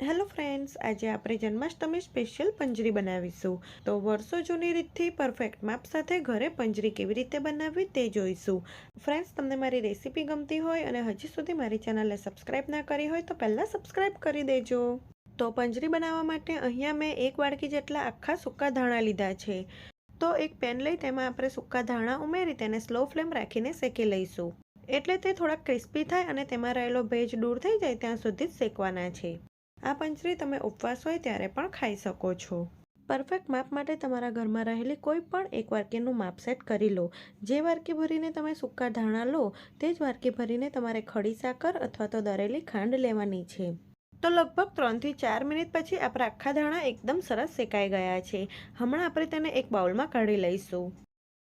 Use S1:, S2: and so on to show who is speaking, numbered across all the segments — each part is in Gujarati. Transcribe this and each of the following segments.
S1: હેલો ફ્રેન્ડ્સ, આજે આપણે જન્માષ્ટમી સ્પેશિયલ પંજરી બનાવીશું. તો વર્ષો જૂની રીતથી પરફેક્ટ માપ સાથે ઘરે પંજરી કેવી રીતે બનાવવી તે જોઈશું. ફ્રેન્ડ્સ, તમને મારી રેસીપી ગમતી હોય અને હજી સુધી મારી ચેનલને સબસ્ક્રાઈબ ના કરી હોય તો પહેલાં સબસ્ક્રાઈબ કરી દેજો. તો પંજરી બનાવવા માટે અહીંયા મેં એક વાડકી જેટલા આખા સૂકા ધાણા લીધા છે. તો એક પેન લઈ તેમાં આપણે સૂકા ધાણા ઉમેરી તેને સ્લો ફ્લેમ રાખીને શેકી લઈશું. એટલે તે થોડા ક્રિસ્પી થાય અને તેમાં રહેલો ભેજ દૂર થઈ જાય ત્યાં સુધી જ શેકવાના છે. આ પંચરી તમે ઉપવાસ હોય ત્યારે પણ ખાઈ શકો છો. પરફેક્ટ માપ માટે તમારા ઘરમાં રહેલી કોઈ પણ એક વાર્કીનું માપ સેટ કરી લો. જે વાર્કી ભરીને તમે સૂકા ધાણા લો, તે જ વાર્કી ભરીને તમારે ખડી સાકર અથવા તો દરેલી ખાંડ લેવાની છે. તો લગભગ ત્રણથી ચાર મિનિટ પછી આપણા આખા ધાણા એકદમ સરસ શેકાઈ ગયા છે. હમણાં આપણે તેને એક બાઉલમાં કાઢી લઈશું.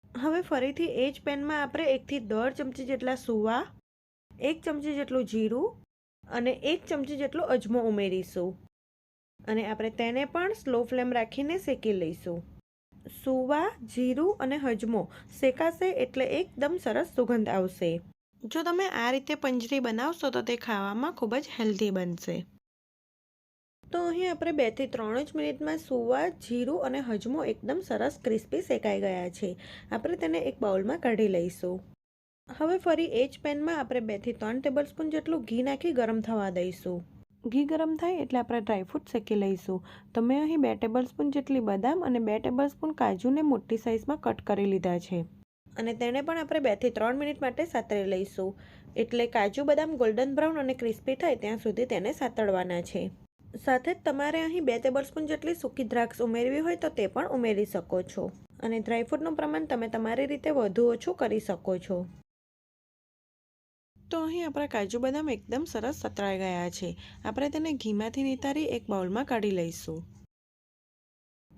S1: હવે ફરીથી એ જ પેનમાં આપણે એકથી દોઢ ચમચી જેટલા સુવા, એક ચમચી જેટલું જીરું અને એક ચમચી જેટલો અજમો ઉમેરીશું. અને આપણે તેને પણ સ્લો ફ્લેમ રાખીને શેકી લઈશું. સુવા, જીરું અને હજમો શેકાશે એટલે એકદમ સરસ સુગંધ આવશે. જો તમે આ રીતે પંજરી બનાવશો તો તે ખાવામાં ખૂબ જ હેલ્ધી બનશે. તો અહીં આપણે બેથી ત્રણ જ મિનિટમાં સુવા, જીરું અને હજમો એકદમ સરસ ક્રિસ્પી શેકાઈ ગયા છે. આપણે તેને એક બાઉલમાં કાઢી લઈશું. હવે ફરી એ જ પેનમાં આપણે બેથી ત્રણ ટેબલ સ્પૂન જેટલું ઘી નાખી ગરમ થવા દઈશું. ઘી ગરમ થાય એટલે આપણે ડ્રાયફ્રૂટ શેકી લઈશું. તો મેં અહીં બે ટેબલ સ્પૂન જેટલી બદામ અને બે ટેબલ સ્પૂન કાજુને મોટી સાઇઝમાં કટ કરી લીધા છે. અને તેને પણ આપણે બેથી ત્રણ મિનિટ માટે સાતરી લઈશું. એટલે કાજુ બદામ ગોલ્ડન બ્રાઉન અને ક્રિસ્પી થાય ત્યાં સુધી તેને સાતળવાના છે. સાથે જ તમારે અહીં બે ટેબલ સ્પૂન જેટલી સૂકી દ્રાક્ષ ઉમેરવી હોય તો તે પણ ઉમેરી શકો છો. અને ડ્રાયફ્રૂટનું પ્રમાણ તમે તમારી રીતે વધુ ઓછું કરી શકો છો. તો અહીં આપણા કાજુ બદામ એકદમ સરસ સતરાઈ ગયા છે. આપણે તેને ઘીમાંથી નિતારી એક બાઉલમાં કાઢી લઈશું.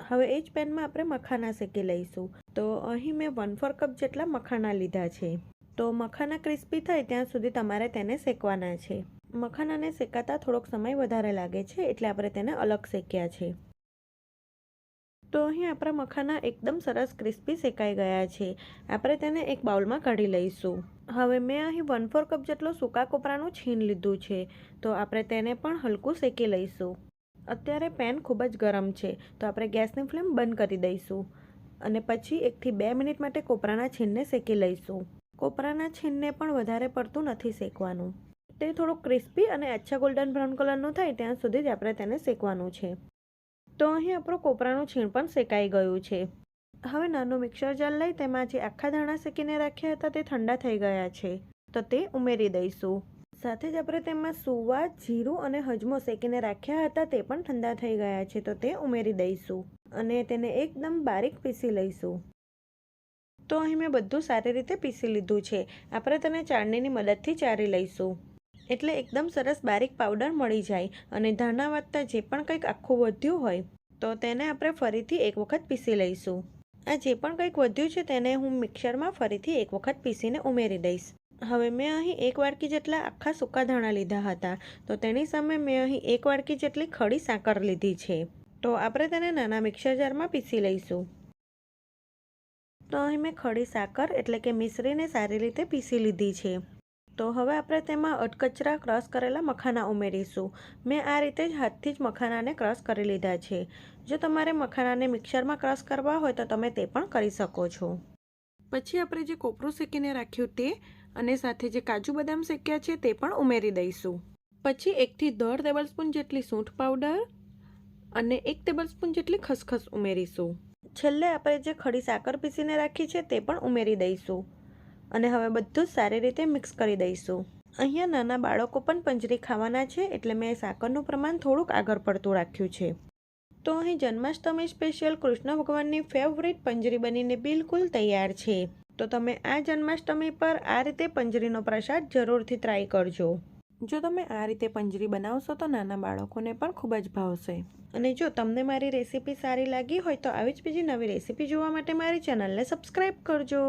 S1: હવે એ જ પેનમાં આપણે મખાના શેકી લઈશું. તો અહીં મેં વન ફોર કપ જેટલા મખાના લીધા છે. તો મખાના ક્રિસ્પી થાય ત્યાં સુધી તમારે તેને શેકવાના છે. મખાનાને શેકાતા થોડોક સમય વધારે લાગે છે એટલે આપણે તેને અલગ શેક્યા છે. તો અહીં આપણા મખાના એકદમ સરસ ક્રિસ્પી શેકાઈ ગયા છે. આપણે તેને એક બાઉલમાં કાઢી લઈશું. હવે મેં અહીં વન ફોર કપ જેટલો સૂકા કોપરાનું છીણ લીધું છે, તો આપણે તેને પણ હલકું શેકી લઈશું. અત્યારે પેન ખૂબ જ ગરમ છે, તો આપણે ગેસની ફ્લેમ બંધ કરી દઈશું. અને પછી એકથી બે મિનિટ માટે કોપરાના છીણને શેકી લઈશું. કોપરાના છીણને પણ વધારે પડતું નથી શેકવાનું. તે થોડુંક ક્રિસ્પી અને અચ્છા ગોલ્ડન બ્રાઉન કલરનું થાય ત્યાં સુધી જ આપણે તેને શેકવાનું છે. તો અહીં આપણું કોપરાનું છીણ પણ શેકાઈ ગયું છે. હવે નાનું મિક્સર જાર લઈ તેમાં જે આખા ધાણા શેકીને રાખ્યા હતા તે ઠંડા થઈ ગયા છે. તો તે ઉમેરી દઈશું. સાથે જ આપણે તેમાં સુવા, જીરું અને હજમો શેકીને રાખ્યા હતા તે પણ ઠંડા થઈ ગયા છે તો તે ઉમેરી દઈશું અને તેને એકદમ બારીક પીસી લઈશું. તો અહીં મેં બધું સારી રીતે પીસી લીધું છે. આપણે તેને ચાળણીની મદદથી ચારી લઈશું. એટલે એકદમ સરસ બારીક પાવડર મળી જાય અને ધાણા વાટતા જે પણ કંઈક આખું વધ્યું હોય, તો તેને આપણે ફરીથી એક વખત પીસી લઈશું. આ જે પણ કંઈક વધ્યું છે તેને હું મિક્સરમાં ફરીથી એક વખત પીસીને ઉમેરી દઈશ. હવે મેં અહીં એક વાડકી જેટલા આખા સૂકા ધાણા લીધા હતા, તો તેની સામે મેં અહીં એક વાડકી જેટલી ખડી સાકર લીધી છે. તો આપણે તેને નાના મિક્સર જારમાં પીસી લઈશું. તો અહીં મેં ખડી સાકર એટલે કે મિશ્રીને સારી રીતે પીસી લીધી છે. તો હવે આપણે તેમાં અટકચરા ક્રશ કરેલા મખાના ઉમેરીશું. મેં આ રીતે જ હાથથી જ મખાનાને ક્રશ કરી લીધા છે. જો તમારે મખાનાને મિક્સરમાં ક્રશ કરવા હોય તો તમે તે પણ કરી શકો છો. પછી આપણે જે કોપરું શેકીને રાખ્યું તે અને સાથે જે કાજુ બદામ શેક્યા છે તે પણ ઉમેરી દઈશું. પછી એકથી દોઢ ટેબલ સ્પૂન જેટલી સૂંઠ પાવડર અને એક ટેબલ સ્પૂન જેટલી ખસખસ ઉમેરીશું. છેલ્લે આપણે જે ખડી સાકર પીસીને રાખી છે તે પણ ઉમેરી દઈશું. અને હવે બધું જ સારી રીતે મિક્સ કરી દઈશું. અહીંયા નાના બાળકો પણ પંજરી ખાવાના છે એટલે મેં સાકરનું પ્રમાણ થોડુંક આગળ પડતું રાખ્યું છે. તો અહીં જન્માષ્ટમી સ્પેશિયલ કૃષ્ણ ભગવાનની ફેવરિટ પંજરી બનીને બિલકુલ તૈયાર છે. તો તમે આ જન્માષ્ટમી પર આ રીતે પંજરીનો પ્રસાદ જરૂરથી ટ્રાય કરજો. જો તમે આ રીતે પંજરી બનાવશો તો નાના બાળકોને પણ ખૂબ જ ભાવશે. અને જો તમને મારી રેસીપી સારી લાગી હોય તો આવી જ બીજી નવી રેસીપી જોવા માટે મારી ચેનલને સબસ્ક્રાઈબ કરજો.